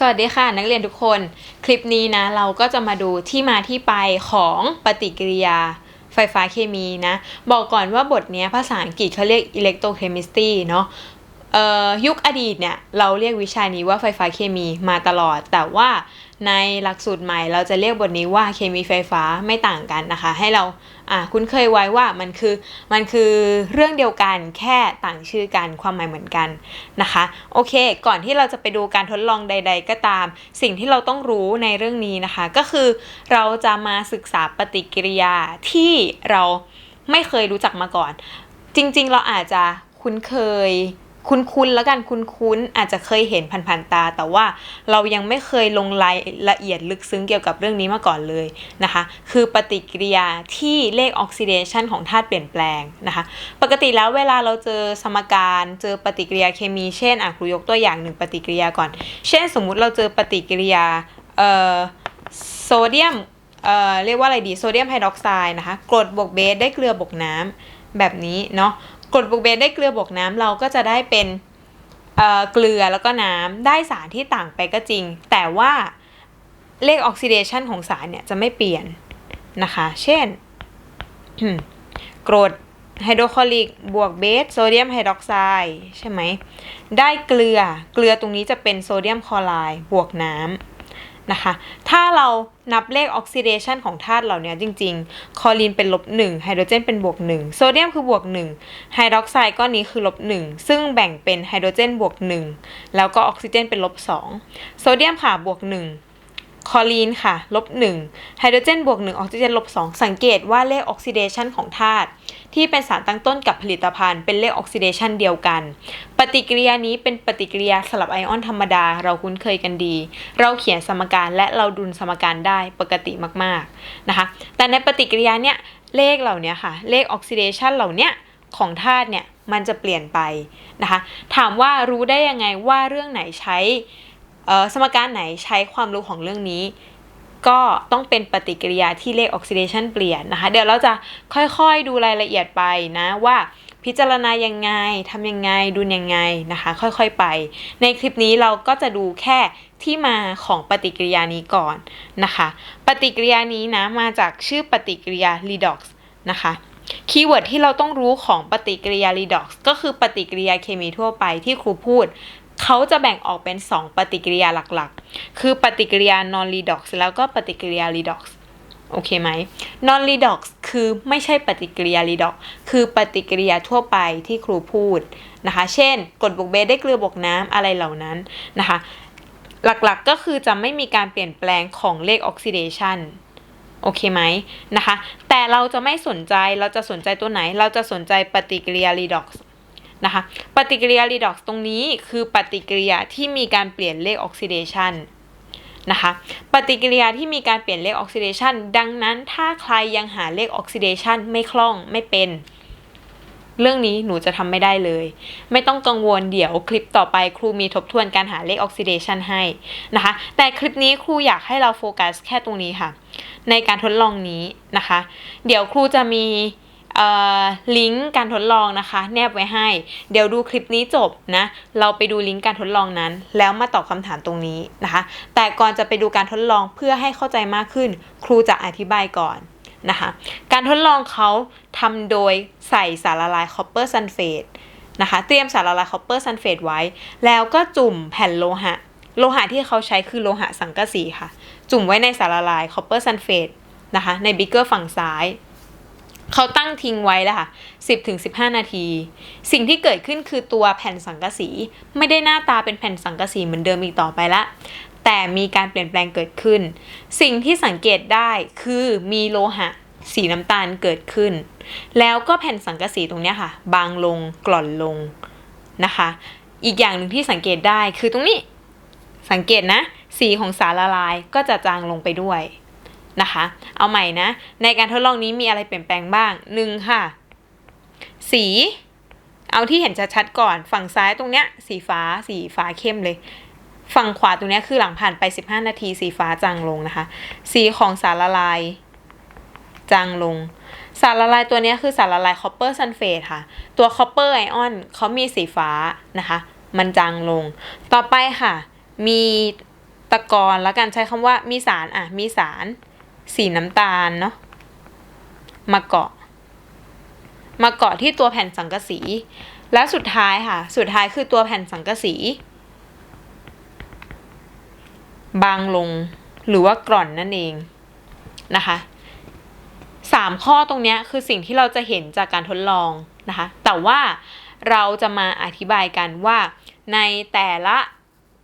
สวัสดีค่ะนักเรียนทุกคน คลิปนี้นะเราก็จะมาดูที่มาที่ไปของปฏิกิริยาไฟฟ้าเคมีนะ บอกก่อนว่าบทนี้ภาษาอังกฤษเขาเรียก electrochemistry เนาะ ยุคอดีตเนี่ยเราเรียกวิชานี้ว่าไฟฟ้าเคมีมาตลอด แต่ว่าในหลักสูตรใหม่เราจะเรียกบทนี้ว่าเคมีไฟฟ้าไม่ต่างกันนะคะ ให้เราอ่าคุ้นเคยไว้ว่ามันคือมันคือเรื่องเดียวกันแค่ต่างชื่อกันความหมายเหมือนกันนะคะโอเค ก่อนที่เราจะไปดูการทดลองใด ๆ ก็ตาม สิ่งที่เราต้องรู้ในเรื่องนี้นะคะ ก็คือเราจะมาศึกษาปฏิกิริยาที่เราไม่เคยรู้จักมาก่อน จริง ๆ เราอาจจะคุ้นเคย คุ้นๆแล้วกันคุ้นๆอาจจะเคยเห็นผ่านๆตา แต่ว่าเรายังไม่เคยลงรายละเอียดลึกซึ้งเกี่ยวกับเรื่องนี้มาก่อนเลยนะคะ คือปฏิกิริยาที่เลขออกซิเดชันของธาตุเปลี่ยนแปลงนะคะ ปกติแล้วเวลาเราเจอสมการเจอปฏิกิริยาเคมีเช่นอะครูยกตัวอย่างหนึ่งปฏิกิริยาก่อน เช่น สมมุติเราเจอปฏิกิริยาเอ่อโซเดียมเอ่อเรียกว่าอะไรดีโซเดียมไฮดรอกไซด์นะคะกรดบวกเบสได้เกลือบวกน้ำแบบนี้เนาะ กรดบวกเบสได้เกลือบวกน้ำเราก็จะได้เป็นเเกลือแล้วก็น้ำได้สารที่ต่างไปก็จริง แต่ว่าเลขออกซิเดชันของสารเนี่ยจะไม่เปลี่ยนนะคะ เช่นกรดไฮโดรคลอริกบวกเบสโซเดียมไฮดรอกไซด์ใช่ไหม ได้เกลือ เกลือตรงนี้จะเป็นโซเดียมคลอไรด์บวกน้ำ นะคะ ถ้าเรานับเลขออกซิเดชันของธาตุเหล่านี้จริงๆคลอรีนเป็นลบ1ไฮโดรเจนเป็นบวก1โซเดียมคือบวก1ไฮดรอกไซด์ก้อนนี้คือลบ1ซึ่งแบ่งเป็นไฮโดรเจนบวก1แล้วก็ออกซิเจนเป็นลบ2โซเดียมค่ะบวก1คลอรีนค่ะลบ1ไฮโดรเจนบวก1ออกซิเจนลบ2สังเกตว่าเลขออกซิเดชันของธาตุ ที่เป็นสารตั้งต้นกับผลิตภัณฑ์เป็นเลขออกซิเดชันเดียวกัน ปฏิกิริยานี้เป็นปฏิกิริยาสลับไอออนธรรมดาเราคุ้นเคยกันดี เราเขียนสมการและเราดุลสมการได้ปกติมากๆนะคะ แต่ในปฏิกิริยาเนี้ยเลขเหล่านี้ค่ะ เลขออกซิเดชันเหล่านี้ของธาตุเนี่ยมันจะเปลี่ยนไปนะคะ ถามว่ารู้ได้ยังไงว่าเรื่องไหนใช้สมการไหนใช้ความรู้ของเรื่องนี้ ก็ต้องเป็นปฏิกิริยาที่เลขออกซิเดชันเปลี่ยนนะคะ เดี๋ยวเราจะค่อยๆดูรายละเอียดไปนะว่าพิจารณายังไงทำยังไง ดูยังไงนะคะ ค่อยๆไป ในคลิปนี้เราก็จะดูแค่ที่มาของปฏิกิริยานี้ก่อนนะคะ ปฏิกิริยานี้นะมาจากชื่อปฏิกิริยา redox นะคะคีย์เวิร์ดที่เราต้องรู้ของปฏิกิริยา redox ก็คือปฏิกิริยาเคมีทั่วไปที่ครูพูด เขาจะแบ่งออกเป็น 2 ปฏิกิริยาหลักๆ คือปฏิกิริยา non redox แล้วก็ปฏิกิริยา redox โอเคไหม non redox คือไม่ใช่ปฏิกิริยา redox คือปฏิกิริยาทั่วไปที่ครูพูดนะคะ เช่นกรดบวกเบสได้เกลือบวกน้ำอะไรเหล่านั้นนะคะ หลักๆก็คือจะไม่มีการเปลี่ยนแปลงของเลขออกซิเดชันโอเคไหมนะคะ แต่เราจะไม่สนใจเราจะสนใจตัวไหน เราจะสนใจปฏิกิริยา redox นะคะปฏิกิริยา redox ตรงนี้คือปฏิกิริยาที่มีการเปลี่ยนเลขออกซิเดชันนะคะปฏิกิริยาที่มีการเปลี่ยนเลขออกซิเดชันดังนั้นถ้าใครยังหาเลขออกซิเดชันไม่คล่องไม่เป็น เรื่องนี้หนูจะทำไม่ได้เลย ไม่ต้องกังวลเดี๋ยวคลิปต่อไปครูมีทบทวนการหาเลขออกซิเดชันให้นะคะแต่คลิปนี้ครูอยากให้เราโฟกัสแค่ตรงนี้ค่ะ ในการทดลองนี้นะคะ เดี๋ยวครูจะมี ลิงก์การทดลองนะคะ แนบไว้ให้ เดี๋ยวดูคลิปนี้จบนะ เราไปดูลิงก์การทดลองนั้น แล้วมาตอบคำถามตรงนี้นะคะ แต่ก่อนจะไปดูการทดลองเพื่อให้เข้าใจมากขึ้น ครูจะอธิบายก่อนนะคะ การทดลองเขาทำโดยใส่สารละลายคอปเปอร์ซัลเฟตนะคะ เตรียมสารละลายคอปเปอร์ซัลเฟตไว้ แล้วก็จุ่มแผ่นโลหะ โลหะที่เขาใช้คือโลหะสังกะสีค่ะ จุ่มไว้ในสารละลายคอปเปอร์ซัลเฟตนะคะ ในบิกเกอร์ฝั่งซ้าย เขาตั้งทิ้งไว้แล้วค่ะ 10ถึง15 นาที สิ่งที่เกิดขึ้นคือตัวแผ่นสังกะสี ไม่ได้หน้าตาเป็นแผ่นสังกะสีเหมือนเดิมอีกต่อไปละ แต่มีการเปลี่ยนแปลงเกิดขึ้น สิ่งที่สังเกตได้คือมีโลหะ สีน้ำตาลเกิดขึ้น แล้วก็แผ่นสังกะสีตรงนี้ค่ะ บางลงกร่อนลงนะคะ อีกอย่างหนึ่งที่สังเกตได้คือตรงนี้ สังเกตนะ สีของสารละลายก็จะจางลงไปด้วย นะคะ เอาใหม่นะ ในการทดลองนี้มีอะไรเปลี่ยนแปลงบ้างหนึ่งค่ะ สี เอาที่เห็นชัดๆก่อน ฝั่งซ้ายตรงเนี้ย สีฟ้า สีฟ้าเข้มเลย ฝั่งขวาตรงเนี้ยคือหลังผ่านไป 15 นาที สีฟ้าจางลงนะคะ สีของสารละลายจางลง สารละลายตัวนี้คือสารละลายคอปเปอร์ซัลเฟตค่ะ ตัวคอปเปอร์ไอออนเขามีสีฟ้านะคะ มันจางลง ต่อไปค่ะ มีตะกอนแล้วกันใช้คำว่ามีสารอะ มีสาร สีน้ำตาลเนาะมาเกาะ มาเกาะที่ตัวแผ่นสังกะสี และสุดท้ายค่ะ สุดท้ายคือตัวแผ่นสังกะสี บางลงหรือว่ากร่อนนั่นเองนะคะสามข้อตรงนี้คือสิ่งที่เราจะเห็นจากการทดลองนะคะ แต่ว่าเราจะมาอธิบายกันว่าในแต่ละ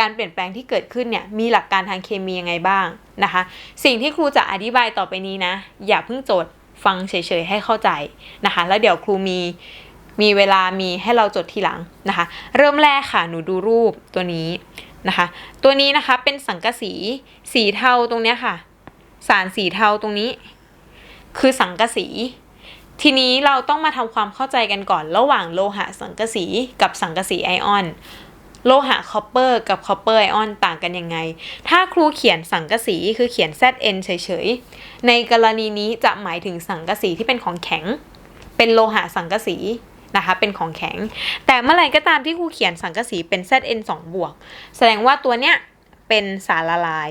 การเปลี่ยนแปลงที่เกิดขึ้นเนี่ยมีหลักการทางเคมียังไงบ้างนะคะ สิ่งที่ครูจะอธิบายต่อไปนี้นะ อย่าเพิ่งจทย์ฟังเฉยๆให้เข้าใจนะคะ แล้วเดี๋ยวครูมีมีเวลามีให้เราจดทีหลังนะคะ เริ่มแรกค่ะหนูดูรูปตัวนี้นะคะ ตัวนี้นะคะเป็นสังกะสีสีเทาตรงเนี้ยค่ะ สารสีเทาตรงนี้ คือสังกะสีทีนี้เราต้องมาทำความเข้าใจกันก่อนระหว่างโลหะสังกะสีกับสังกะสีไอออน โลหะคอปเปอร์กับคอปเปอร์ไอออนต่างกันยังไง ถ้าครูเขียนสังกะสีคือเขียน ZN เฉยๆ ในกรณีนี้จะหมายถึงสังกะสีที่เป็นของแข็ง เป็นโลหะสังกะสีนะคะ เป็นของแข็ง แต่เมื่อไหร่ก็ตามที่ครูเขียนสังกะสีเป็น ZN 2 บวก แสดงว่าตัวเนี้ย เป็นสารละลาย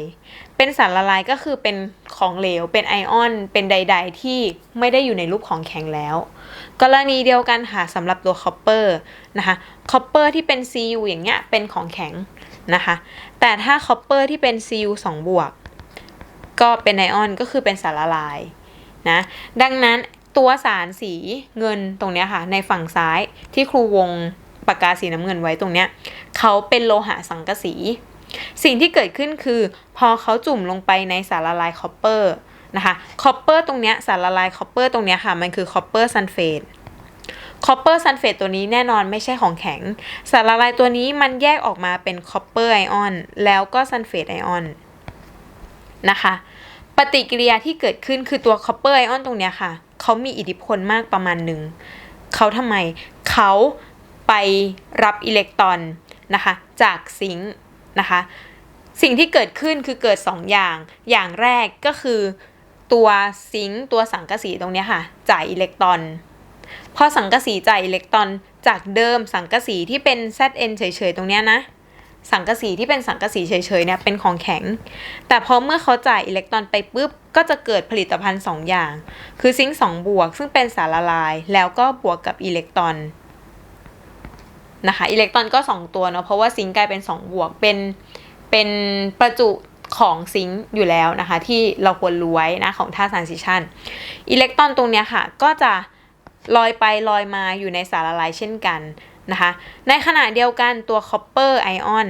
เป็นสารละลายก็คือเป็นของเหลว เป็นไอออน เป็นใด ๆ ที่ไม่ได้อยู่ในรูปของแข็งแล้ว กรณีเดียวกันค่ะสำหรับตัวคอปเปอร์นะคะ คอปเปอร์ที่เป็น Cu อย่างเงี้ยเป็นของแข็งนะคะ แต่ถ้าคอปเปอร์ที่เป็น Cu 2บวกก็เป็นไอออนก็คือเป็นสารละลายนะดังนั้นตัวสารสีเงินตรงเนี้ยค่ะ ในฝั่งซ้ายที่ครูวงปากกาสีน้ำเงินไว้ตรงเนี้ยเขาเป็นโลหะสังกะสี สิ่งที่เกิดขึ้นคือ พอเขาจุ่มลงไปในสารละลายคอปเปอร์นะคะคอปเปอร์ตรงเนี้ยสารละลายคอปเปอร์ตรงเนี้ยค่ะ มันคือคอปเปอร์ซัลเฟตคอปเปอร์ซัลเฟตตัวนี้แน่นอนไม่ใช่ของแข็ง สารละลายตัวนี้มันแยกออกมาเป็นคอปเปอร์ไอออนแล้วก็ซัลเฟตไอออนนะคะปฏิกิริยาที่เกิดขึ้นคือตัวคอปเปอร์ไอออนตรงเนี้ยค่ะ เขามีอิทธิพลมากประมาณหนึ่ง เขาทำไม เขาไปรับอิเล็กตรอนนะคะ จากซิงค์ นะคะ สิ่งที่เกิดขึ้นคือเกิด 2 อย่าง อย่างแรกก็คือตัวซิงตัวสังกะสีตรงนี้ค่ะ จ่ายอิเล็กตรอนพอสังกะสีจ่ายอิเล็กตรอนจากเดิมสังกะสีที่เป็น ZN เฉยๆตรงนี้นะสังกะสีที่เป็นสังกะสีเฉยๆเนี่ยเป็นของแข็ง แต่พอเมื่อเขาจ่ายอิเล็กตรอนไปปุ๊บ ก็จะเกิดผลิตภัณฑ์ 2 อย่าง คือซิงค์2บวกซึ่งเป็นสารละลาย แล้วก็บวกกับอิเล็กตรอน นะคะอิเล็กตรอนก็ 2 ตัวเนาะเพราะว่าซิงค์กลายเป็น 2 บวกเป็นเป็นประจุของซิงค์อยู่แล้วนะคะ ที่เราควรรู้ไว้นะของท่า transition อิเล็กตรอนตรงเนี้ยค่ะ ก็จะลอยไปลอยมาอยู่ในสารละลายเช่นกันนะคะ ในขณะเดียวกันตัวคอปเปอร์ไอออน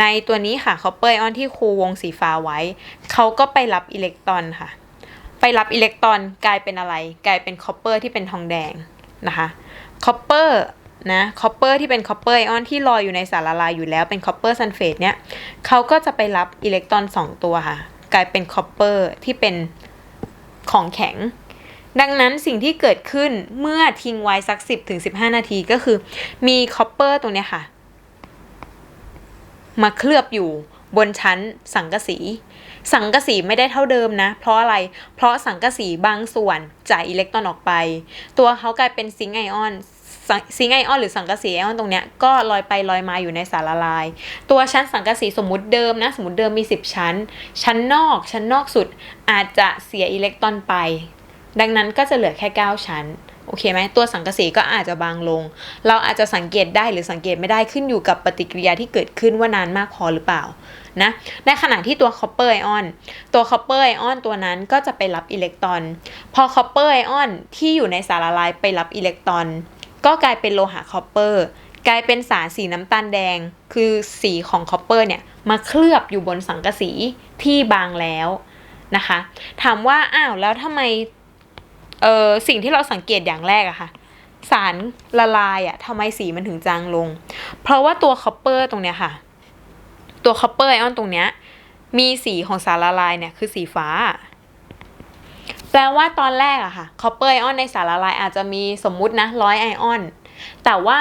ในตัวนี้ค่ะคอปเปอร์ไอออนที่ครูวงสีฟ้าไว้ เขาก็ไปรับอิเล็กตรอนค่ะ ไปรับอิเล็กตรอนกลายเป็นอะไร กลายเป็นคอปเปอร์ที่เป็นทองแดงนะคะคอปเปอร์ นะคอปเปอร์ที่เป็นคอปเปอร์ไอออนที่ลอยอยู่ในสารละลายอยู่แล้วเป็นคอปเปอร์ซัลเฟตเนี่ยเขาก็จะไปรับอิเล็กตรอน 2 ตัวค่ะ กลายเป็นคอปเปอร์ที่เป็นของแข็ง ดังนั้นสิ่งที่เกิดขึ้นเมื่อทิ้งไว้สัก 10ถึง15 นาทีก็คือ มีคอปเปอร์ตรงเนี้ยค่ะ มาเคลือบอยู่บนชั้นสังกะสี สังกะสีไม่ได้เท่าเดิมนะ เพราะอะไร เพราะสังกะสีบางส่วนจ่ายอิเล็กตรอนออกไป ตัวเขากลายเป็นซิงค์ไอออน ซิงไอออนหรือสังกะสีไอออนตรงเนี้ยก็ลอยไปลอยมาอยู่ในสารละลาย ตัวชั้นสังกะสีสมมุติเดิมนะสมมติเดิมมี 10 ชั้น ชั้นนอกชั้นนอกสุดอาจจะเสียอิเล็กตรอนไป ดังนั้นก็จะเหลือแค่ 9 ชั้นโอเคไหมตัวสังกะสีก็อาจจะบางลง เราอาจจะสังเกตได้หรือสังเกตไม่ได้ขึ้นอยู่กับปฏิกิริยาที่เกิดขึ้นว่านานมากพอหรือเปล่านะในขณะที่ตัวคอปเปอร์ไอออนตัวคอปเปอร์ไอออนตัวนั้นก็จะไปรับอิเล็กตรอน พอคอปเปอร์ไอออนที่อยู่ในสารละลายไปรับอิเล็กตรอน ก็กลายเป็นโลหะคอปเปอร์กลายเป็นสารสีน้ำตาลแดง คือสีของคอปเปอร์เนี่ยมาเคลือบอยู่บนสังกะสีที่บางแล้วนะคะ ถามว่าอ้าวแล้วทำไมเออสิ่งที่เราสังเกตอย่างแรกอะค่ะสารละลายอะทำไมสีมันถึงจางลง เพราะว่าตัวคอปเปอร์ตรงเนี้ยค่ะ ตัวคอปเปอร์ไอออนตรงเนี้ยมีสีของสารละลายเนี่ยคือสีฟ้า ปลว่าตอนแรกอะค่ะคอปเปอร์ไอออนในสารละลายอาจจะมีสมมุตินะร้อยไอออน แต่ว่า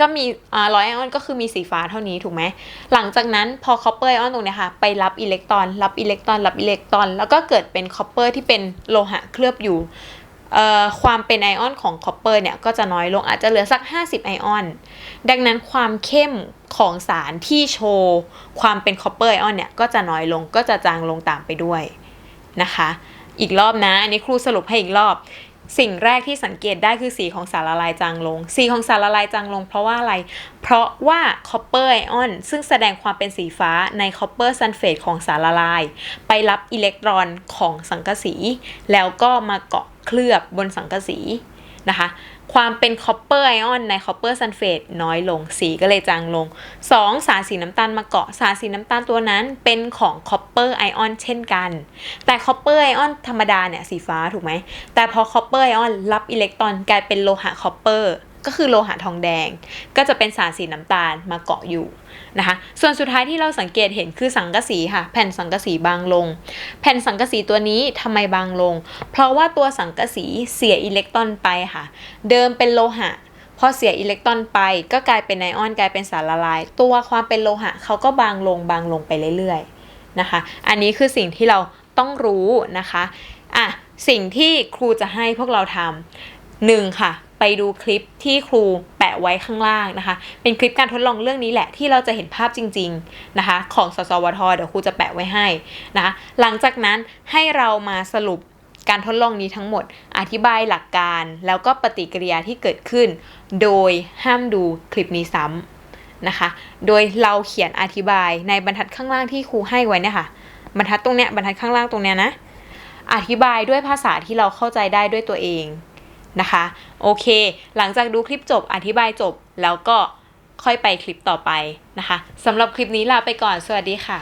ก็มีร้อยไอออนก็คือมีสีฟ้าเท่านี้ถูกไหม หลังจากนั้นพอคอปเปอร์ไอออนตรงนี้ค่ะ ไปรับอิเล็กตรอน รับอิเล็กตรอน รับอิเล็กตรอน แล้วก็เกิดเป็นคอปเปอร์ที่เป็นโลหะเคลือบอยู่ความเป็นไอออนของคอปเปอร์เนี่ยก็จะน้อยลงอาจจะเหลือสัก 50 ไอออน ดังนั้นความเข้มของสารที่โชว์ความเป็นคอปเปอร์ไอออนเนี่ยก็จะน้อยลงก็จะจางลงตามไปด้วยนะคะ อีกรอบนะ อันนี้ครูสรุปให้อีกรอบ สิ่งแรกที่สังเกตได้คือสีของสารละลายจางลง สีของสารละลายจางลงเพราะว่าอะไร เพราะว่าคอปเปอร์ไอออนซึ่งแสดงความเป็นสีฟ้าในคอปเปอร์ซัลเฟตของสารละลาย ไปรับอิเล็กตรอนของสังกะสี แล้วก็มาเกาะเคลือบบนสังกะสีนะคะ ความเป็นคอปเปอร์ไอออนในคอปเปอร์ซัลเฟตน้อยลงสีก็เลยจางลง 2. สารสีน้ำตาลมาเกาะสารสีน้ำตาลตัวนั้นเป็นของคอปเปอร์ไอออนเช่นกัน แต่คอปเปอร์ไอออนธรรมดาเนี่ยสีฟ้าถูกไหมแต่พอคอปเปอร์ไอออนรับอิเล็กตรอนกลายเป็นโลหะคอปเปอร์ ก็คือโลหะทองแดง ก็จะเป็นสารสีน้ำตาลมาเกาะอยู่นะคะ ส่วนสุดท้ายที่เราสังเกตเห็นคือสังกะสีค่ะ แผ่นสังกะสีบางลง แผ่นสังกะสีตัวนี้ทำไมบางลง เพราะว่าตัวสังกะสีเสียอิเล็กตรอนไปค่ะ เดิมเป็นโลหะพอเสียอิเล็กตรอนไปก็กลายเป็นไอออนกลายเป็นสารละลาย ตัวความเป็นโลหะเขาก็บางลงบางลงไปเรื่อยๆนะคะ อันนี้คือสิ่งที่เราต้องรู้นะคะอะสิ่งที่ครูจะให้พวกเราทำหนึ่งค่ะ ไปดูคลิปที่ครูแปะไว้ข้างล่างนะคะ เป็นคลิปการทดลองเรื่องนี้แหละที่เราจะเห็นภาพจริงๆนะคะ ของสสวทเดี๋ยวครูจะแปะไว้ให้นะคะ หลังจากนั้นให้เรามาสรุปการทดลองนี้ทั้งหมด อธิบายหลักการแล้วก็ปฏิกิริยาที่เกิดขึ้น โดยห้ามดูคลิปนี้ซ้ำนะคะ โดยเราเขียนอธิบายในบรรทัดข้างล่างที่ครูให้ไว้เนี่ยค่ะ บรรทัดตรงเนี้ยบรรทัดข้างล่างตรงเนี้ยนะ อธิบายด้วยภาษาที่เราเข้าใจได้ด้วยตัวเอง นะคะ โอเค หลังจากดูคลิปจบอธิบายจบแล้วก็ค่อยไปคลิปต่อไปนะคะสำหรับคลิปนี้ลาไปก่อน สวัสดีค่ะ